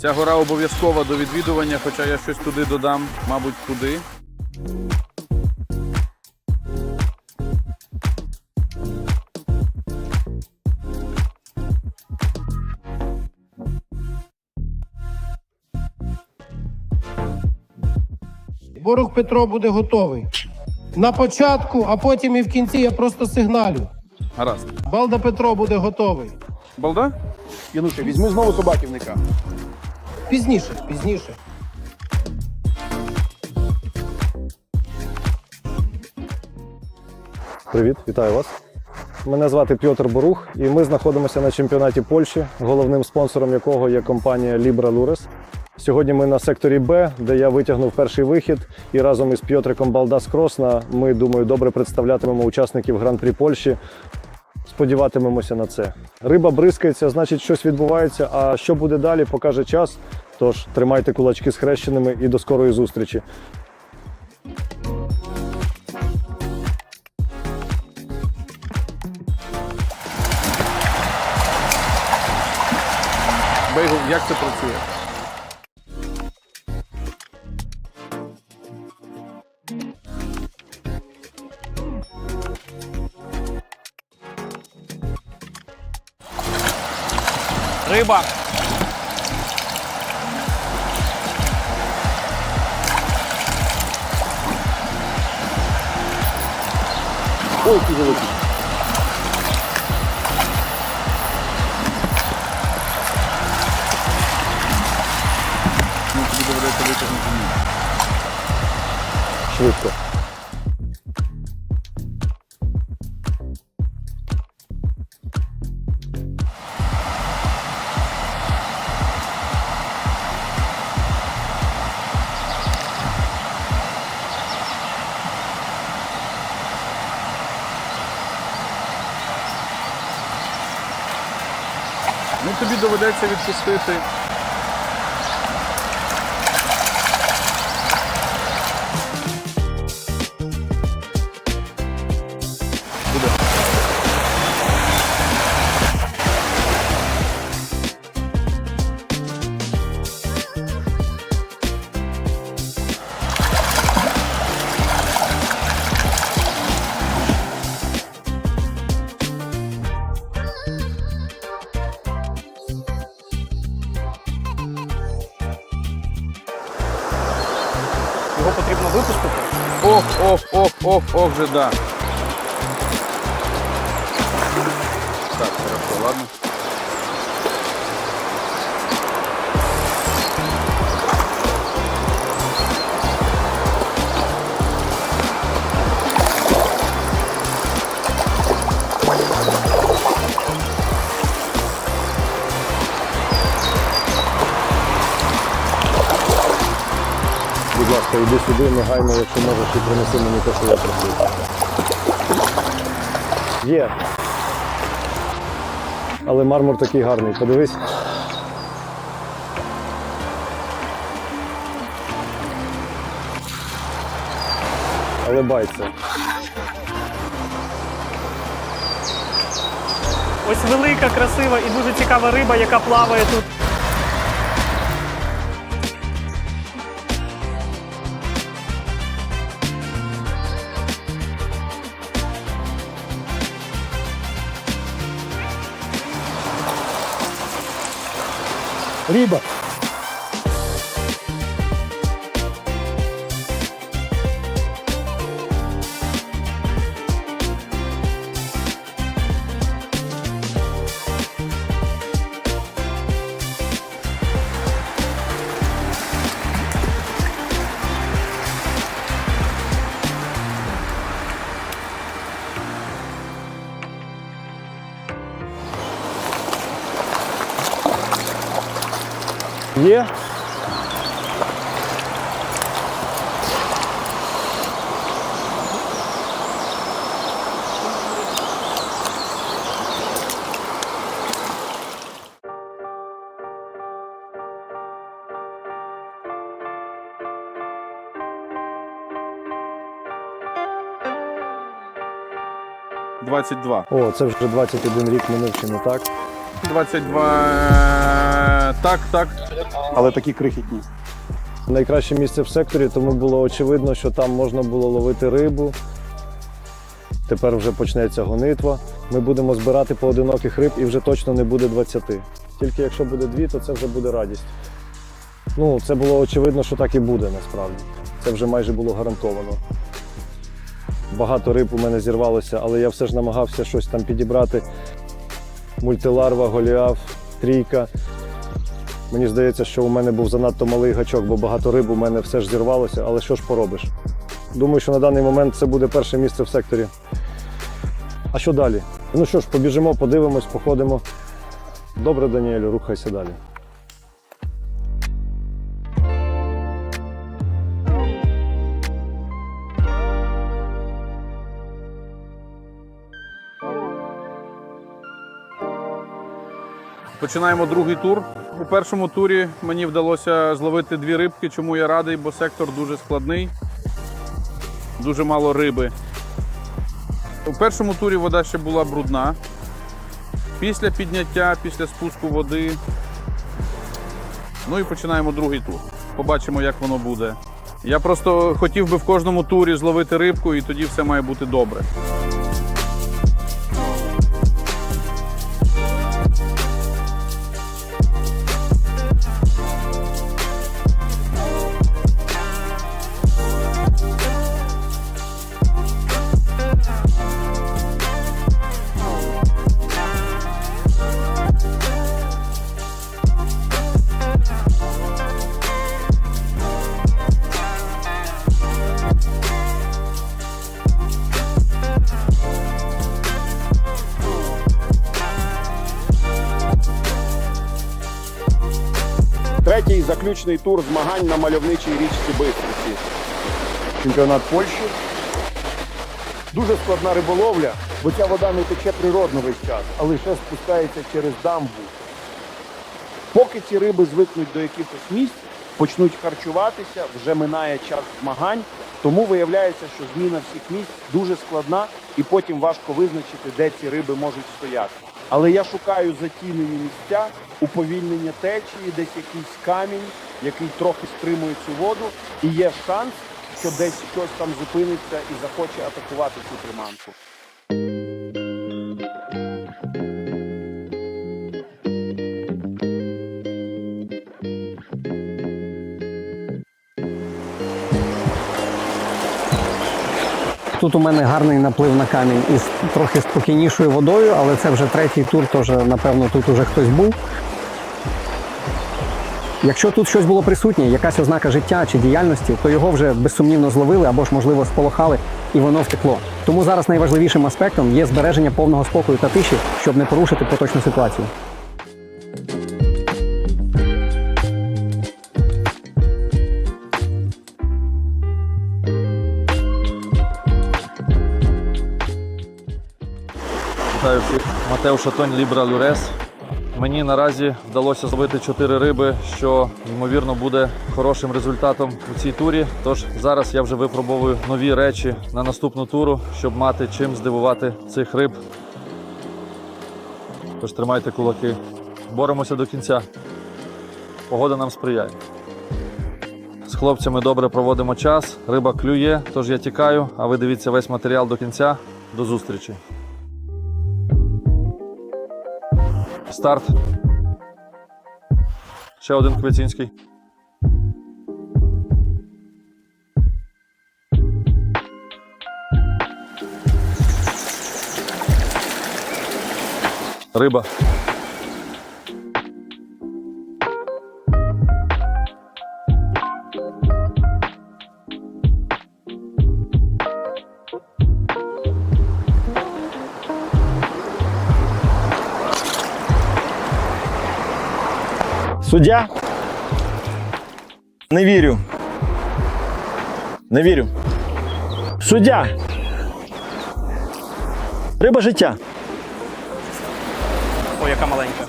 Ця гора обов'язкова до відвідування, хоча я щось туди додам, мабуть, туди. Борух Петро буде готовий. На початку, а потім і в кінці я просто сигналю. Гаразд. Балда Петро буде готовий. Балда? Януше, візьми знову собаківника. Пізніше, пізніше. Привіт, вітаю вас. Мене звати Пьотр Борух, і ми знаходимося на чемпіонаті Польщі, головним спонсором якого є компанія Libra Lures. Сьогодні ми на секторі Б, де я витягнув перший вихід, і разом із Пьотриком Балдас Кросна ми, думаю, добре представлятимемо учасників Гран-прі Польщі. Сподіватимемося на це. Риба бризкається, значить, щось відбувається. А що буде далі, покаже час. Тож тримайте кулачки схрещеними і до скорої зустрічі. Бейгл, як це працює? Риба. Ой, який великий. Ну, тобі доведеться витягнути. Швидко. Доведеться відпустити. Ох, ох, ох, да. Ласка, йди сюди негайно, якщо можеш, і принеси мені те, що я просив. Є. Але мармур такий гарний. Подивись. Але байце. Ось велика, красива і дуже цікава риба, яка плаває тут. Риба. Є? Двадцять два. О, це вже 21 рік чи не так. 22. е, Так, так. Але такі крихітні. Найкраще місце в секторі, тому було очевидно, що там можна було ловити рибу. Тепер вже почнеться гонитва. Ми будемо збирати поодиноких риб і вже точно не буде 20. Тільки якщо буде дві, то це вже буде радість. Ну, це було очевидно, що так і буде насправді. Це вже майже було гарантовано. Багато риб у мене зірвалося, але я все ж намагався щось там підібрати. Мультиларва, голіаф, трійка. Мені здається, що у мене був занадто малий гачок, бо багато риб у мене все ж зірвалося, але що ж поробиш? Думаю, що на даний момент це буде перше місце в секторі. А що далі? Ну що ж, побіжимо, подивимось, походимо. Добре, Даніелю, рухайся далі. Починаємо другий тур. У першому турі мені вдалося зловити дві рибки, чому я радий, бо сектор дуже складний, дуже мало риби. У першому турі вода ще була брудна. Після підняття, після спуску води. Ну і починаємо другий тур. Побачимо, як воно буде. Я просто хотів би в кожному турі зловити рибку, і тоді все має бути добре. Третій заключний тур змагань на мальовничій річці Бистриці. Чемпіонат Польщі. Дуже складна риболовля, бо ця вода не тече природно весь час, а лише спускається через дамбу. Поки ці риби звикнуть до якихось місць, почнуть харчуватися, вже минає час змагань. Тому виявляється, що зміна всіх місць дуже складна, і потім важко визначити, де ці риби можуть стояти. Але я шукаю затінені місця, уповільнення течії, десь якийсь камінь, який трохи стримує цю воду, і є шанс, що десь щось там зупиниться і захоче атакувати цю приманку. Тут у мене гарний наплив на камінь із трохи спокійнішою водою, але це вже третій тур, тож напевно тут уже хтось був. Якщо тут щось було присутнє, якась ознака життя чи діяльності, то його вже безсумнівно зловили або ж, можливо, сполохали, і воно втекло. Тому зараз найважливішим аспектом є збереження повного спокою та тиші, щоб не порушити поточну ситуацію. Вітаю всіх. Матео Шатонь, Лібра Люрес. Мені наразі вдалося зловити 4 риби, що ймовірно буде хорошим результатом у цій турі. Тож зараз я вже випробовую нові речі на наступну туру, щоб мати чим здивувати цих риб. Тож тримайте кулаки. Боремося до кінця. Погода нам сприяє. З хлопцями добре проводимо час. Риба клює, тож я тікаю, а ви дивіться весь матеріал до кінця. До зустрічі. Старт. Ще один Квецінський. Риба. Суддя? Не вірю. Не вірю. Суддя. Риба життя. О, яка маленька.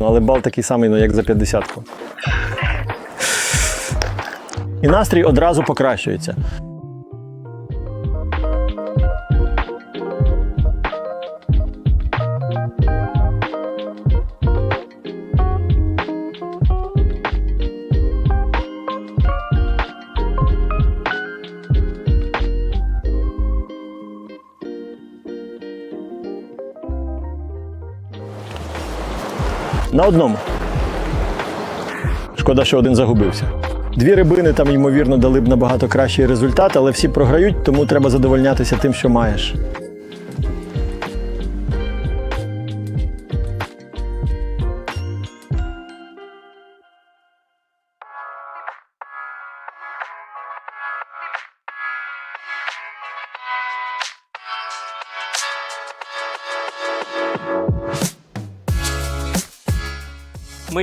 Ну, але бал такий самий, ну, як за 50-ку. І настрій одразу покращується. На одному. Шкода, що один загубився. Дві рибини там, ймовірно, дали б набагато кращий результат, але всі програють, тому треба задовольнятися тим, що маєш.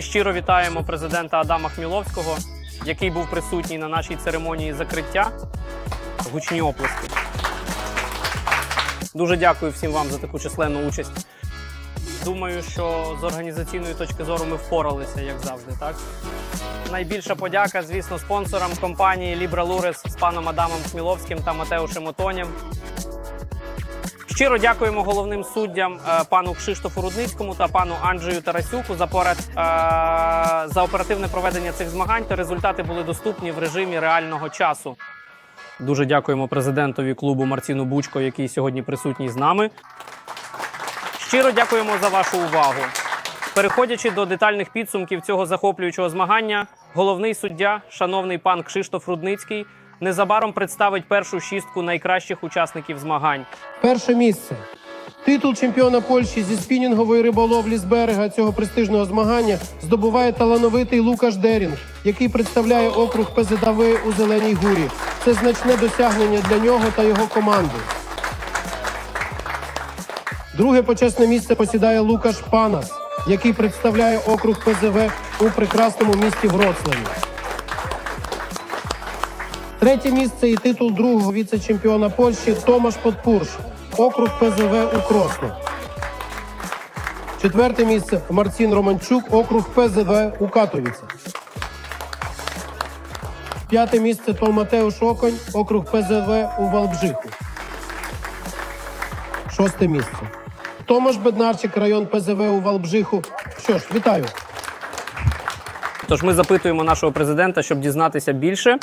Щиро вітаємо президента Адама Хміловського, який був присутній на нашій церемонії закриття. Гучні оплески. Дуже дякую всім вам за таку численну участь. Думаю, що з організаційної точки зору ми впоралися, як завжди, так? Найбільша подяка, звісно, спонсорам компанії Libra Lures з паном Адамом Хміловським та Матеушем Отонєм. Щиро дякуємо головним суддям е, пану Кшиштофу Рудницькому та пану Анджею Тарасюку за порад е, за оперативне проведення цих змагань. Та результати були доступні в режимі реального часу. Дуже дякуємо президентові клубу Марціну Бучко, який сьогодні присутній з нами. Щиро дякуємо за вашу увагу. Переходячи до детальних підсумків цього захоплюючого змагання, головний суддя, шановний пан Кшиштоф Рудницький, незабаром представить першу шістку найкращих учасників змагань. Перше місце. Титул чемпіона Польщі зі спінінгової риболовлі з берега цього престижного змагання здобуває талановитий Лукаш Дерінг, який представляє округ ПЗДВ у Зеленій Гурі. Це значне досягнення для нього та його команди. Друге почесне місце посідає Лукаш Панас, який представляє округ ПЗВ у прекрасному місті Вроцлаві. Третє місце і титул другого віце-чемпіона Польщі Томаш Подпурш, округ ПЗВ у Кросно. Четверте місце Марцін Романчук, округ ПЗВ у Катовіце. П'яте місце Толматеуш Оконь, округ ПЗВ у Валбжиху. Шосте місце. Томаш Беднарчик, район ПЗВ у Валбжиху. Що ж, вітаю. Тож ми запитуємо нашого президента, щоб дізнатися більше.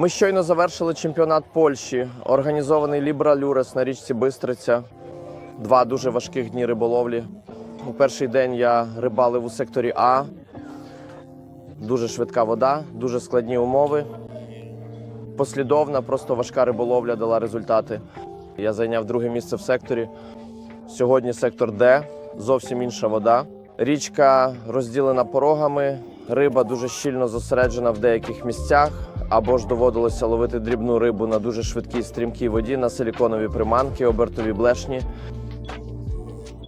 Ми щойно завершили чемпіонат Польщі, організований Libra Lures на річці Бистриця. Два дуже важких дні риболовлі. У перший день я рибалив у секторі А. Дуже швидка вода, дуже складні умови. Послідовна, просто важка риболовля дала результати. Я зайняв друге місце в секторі. Сьогодні сектор Д, зовсім інша вода. Річка розділена порогами, риба дуже щільно зосереджена в деяких місцях, або ж доводилося ловити дрібну рибу на дуже швидкій стрімкій воді на силіконові приманки, обертові блешні.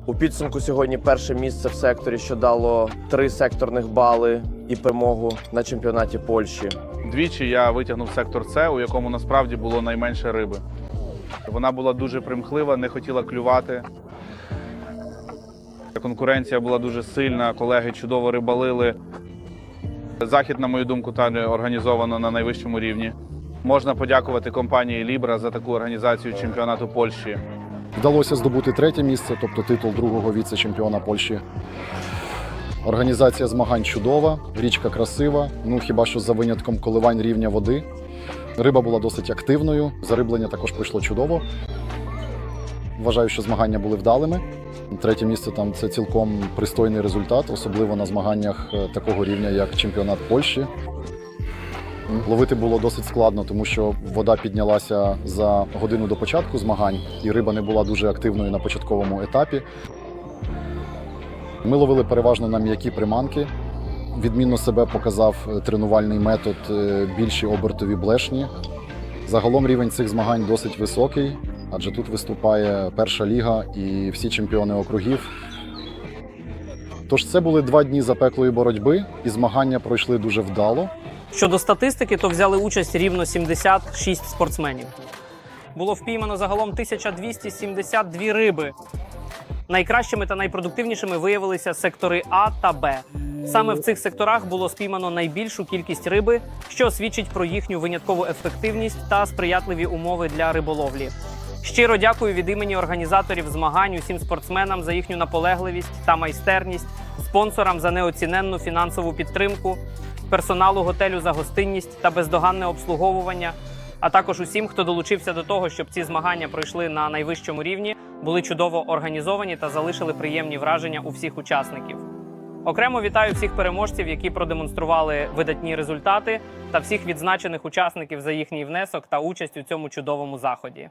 У підсумку сьогодні перше місце в секторі, що дало три секторних бали і перемогу на чемпіонаті Польщі. Двічі я витягнув сектор С, у якому насправді було найменше риби. Вона була дуже примхлива, не хотіла клювати. Конкуренція була дуже сильна, колеги чудово рибалили. Захід, на мою думку, там організовано на найвищому рівні. Можна подякувати компанії Лібра за таку організацію чемпіонату Польщі. Вдалося здобути третє місце, тобто титул другого віце-чемпіона Польщі. Організація змагань чудова, річка красива. Ну хіба що за винятком коливань рівня води. Риба була досить активною, зариблення також пройшло чудово. Вважаю, що змагання були вдалими. Третє місце там це цілком пристойний результат, особливо на змаганнях е, такого рівня, як чемпіонат Польщі. Ловити було досить складно, тому що вода піднялася за годину до початку змагань, і риба не була дуже активною на початковому етапі. Ми ловили переважно на м'які приманки. Відмінно себе показав е, тренувальний метод е, більші обертові блешні. Загалом рівень цих змагань досить високий, адже тут виступає перша ліга і всі чемпіони округів. Тож це були два дні запеклої боротьби, і змагання пройшли дуже вдало. Щодо статистики, то взяли участь рівно 76 спортсменів. Було впіймано загалом 1272 риби. Найкращими та найпродуктивнішими виявилися сектори А та Б. Саме в цих секторах було спіймано найбільшу кількість риби, що свідчить про їхню виняткову ефективність та сприятливі умови для риболовлі. Щиро дякую від імені організаторів змагань усім спортсменам за їхню наполегливість та майстерність, спонсорам за неоціненну фінансову підтримку, персоналу готелю за гостинність та бездоганне обслуговування, а також усім, хто долучився до того, щоб ці змагання пройшли на найвищому рівні, були чудово організовані та залишили приємні враження у всіх учасників. Окремо вітаю всіх переможців, які продемонстрували видатні результати, та всіх відзначених учасників за їхній внесок та участь у цьому чудовому заході.